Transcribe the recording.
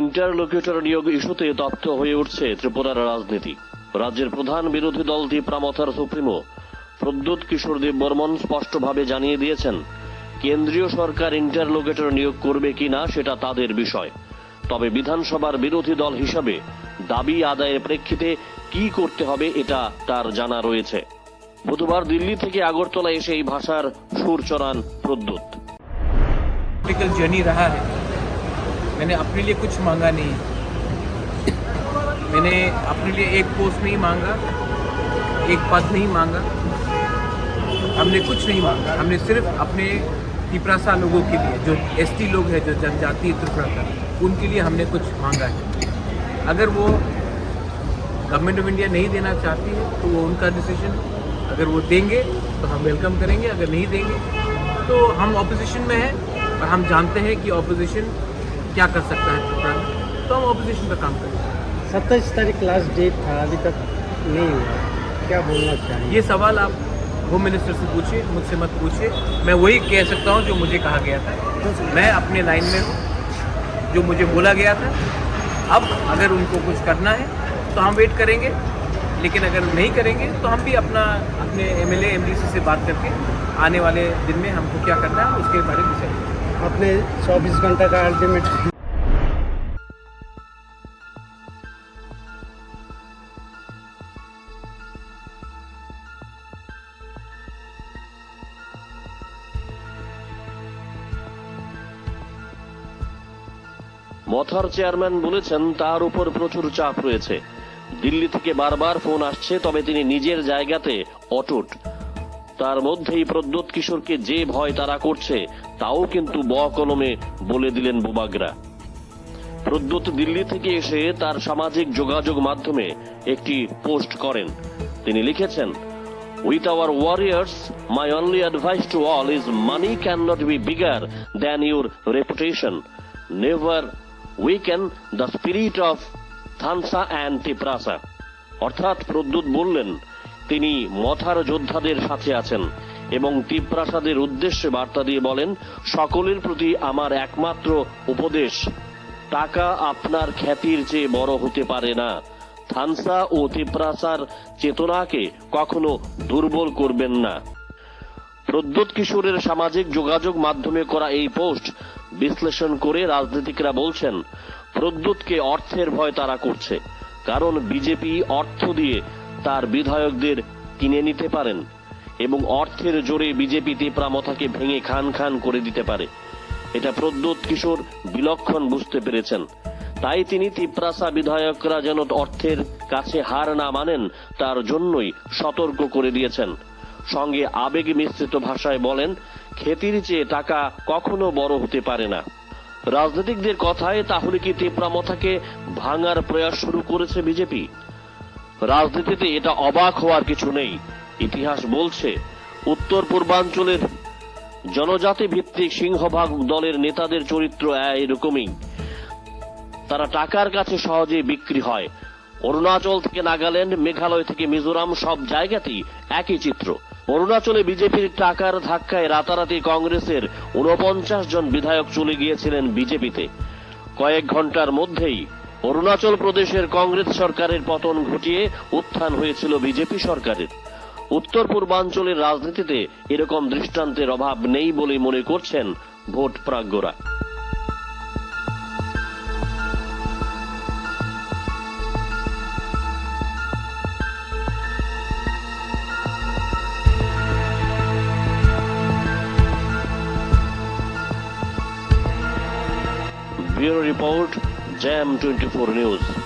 ইন্টারলোকিউটর নিয়োগ ইস্যুতে দপ্ত হয়ে উঠছে ত্রিপুরার রাজনীতি। রাজ্যের প্রধান বিরোধী দল তীব্রামথার সুপ্রিমো, প্রদ্যুৎ কিশোর দেব বর্মন স্পষ্টভাবে জানিয়ে দিয়েছেন, কেন্দ্রীয় সরকার ইন্টারলোকেটর নিয়োগ করবে কি না সেটা তাদের বিষয়। তবে বিধানসভার বিরোধী দল হিসাবে দাবি আদায়ের প্রেক্ষিতে কি করতে হবে এটা তার জানা রয়েছে। বুধবার দিল্লি থেকে আগরতলা এসে এই ভাষার সুর চড়ান প্রদ্যুৎ। मैंने अपने लिए कुछ मांगा नहीं मैंने अपने लिए एक पोस्ट नहीं मांगा, एक पद नहीं मांगा। हमने कुछ नहीं मांगा। हमने सिर्फ़ अपने तिपरासा लोगों के लिए, जो एसटी लोग हैं, जो जनजाति त्रिपुरा का, उनके लिए हमने कुछ मांगा है। अगर वो गवर्नमेंट ऑफ़ इंडिया नहीं देना चाहती है तो वो उनका डिसीज़न अगर वो देंगे तो हम वेलकम करेंगे। अगर नहीं देंगे तो हम ऑपोजिशन में हैं और हम जानते हैं कि ऑपोजिशन क्या कर सकता है त्रिपुरा तो हम ऑपोजिशन का काम करेंगे। सत्ताईस तारीख लास्ट डेट था अभी तक नहीं हुआ। क्या बोलना चाहिए? ये सवाल आप होम मिनिस्टर से पूछिए मुझसे मत पूछिए। मैं वही कह सकता हूँ जो मुझे कहा गया था। मैं अपने लाइन में हूँ जो मुझे बोला गया था। अब अगर उनको कुछ करना है तो हम वेट करेंगे। लेकिन अगर नहीं करेंगे तो हम भी अपना अपने एम एल से बात करके आने वाले दिन में हमको क्या करना है उसके बारे में डिसाइड करेंगे। अपने 24 घंटा का अल्टीमेट মথার চেয়ারম্যান বলেছেন তার উপর প্রচুর চাপ রয়েছে দিল্লি থেকে বারবার ফোন আসছে তবে তিনি নিজের জায়গাতে অটুট তার মধ্যেই প্রদ্যৎ কিশোরকে যে ভয় তারা করছে, তাও কিন্তু ব কলমে বলে দিলেন বোবাগরা। প্রদ্যৎ দিল্লি থেকে এসে তার সামাজিক যোগাযোগ মাধ্যমে একটি পোস্ট করেন। তিনি লিখেছেন with our warriors my only advice to all is money can not be bigger than your reputation never weaken the spirit of Thansa and Tiprasa অর্থাৎ প্রদ্যুৎ বললেন তিনি মথার যোদ্ধাদের সাথে আছেন এবং তিপ্রাসাদের উদ্দেশ্যে বার্তা দিয়ে বলেন, সকলের প্রতি আমার একমাত্র উপদেশ, টাকা আপনার খ্যাতির চেয়ে বড় হতে পারে না। থানসা ও তিপ্রাসার চেতনাকে কখনো দুর্বল করবেন না। প্রদ্যোৎ কিশোরের সামাজিক যোগাযোগ মাধ্যমে করা এই পোস্ট বিশ্লেষণ করে রাজনীতিকরা বলছেন, প্রদ্যোৎকে অর্থের ভয় তারা করছে, কারণ বিজেপি অর্থ দিয়ে তার বিধায়কদের কিনে নিতে পারেন এবং অর্থের জোরে বিজেপি তেপ্রামথাকে ভেঙে খান খান করে দিতে পারে। এটা প্রদ্যোৎ কিশোর বিলক্ষণ বুঝতে পেরেছেন। তাই তিনি তিপ্রাসা বিধায়করা যেন অর্থের কাছে হার না মানেন, তার জন্যই সতর্ক করে দিয়েছেন। সঙ্গে আবেগ মিশ্রিত ভাষায় বলেন খেতির চেয়ে টাকা কখনো বড় হতে পারে না। রাজনীতিকদের কথায় তাহলে কি তেপ্রামথাকে ভাঙার প্রয়াস শুরু করেছে বিজেপি? রাজনীতিতে এটা অবাক হওয়ার কিছু নেই। ইতিহাস বলছে, উত্তর পূর্বাঞ্চলের জনজাতি ভিত্তিক সিংহভাগ দলের নেতাদের চরিত্র এরকমই তারা টাকার কাছে সহজেই বিক্রি হয়। অরুণাচল থেকে নাগাল্যান্ড, মেঘালয় থেকে মিজোরাম, সব জায়গাতেই একই চিত্র। অরুণাচলে বিজেপির টাকার ধাক্কায় রাতারাতি কংগ্রেসের উনপঞ্চাশ জন বিধায়ক চলে গিয়েছিলেন বিজেপিতে। কয়েক ঘণ্টার মধ্যেই অরুণাচল প্রদেশের কংগ্রেস সরকারের পতন ঘটিয়ে উত্থান হয়েছিল বিজেপি সরকারের। উত্তর পূর্বাঞ্চলের রাজনীতিতে এরকম দৃষ্টান্তের অভাব নেই বলে মনে করছেন ভোট প্রাজ্ঞরা। Report Jam 24 News.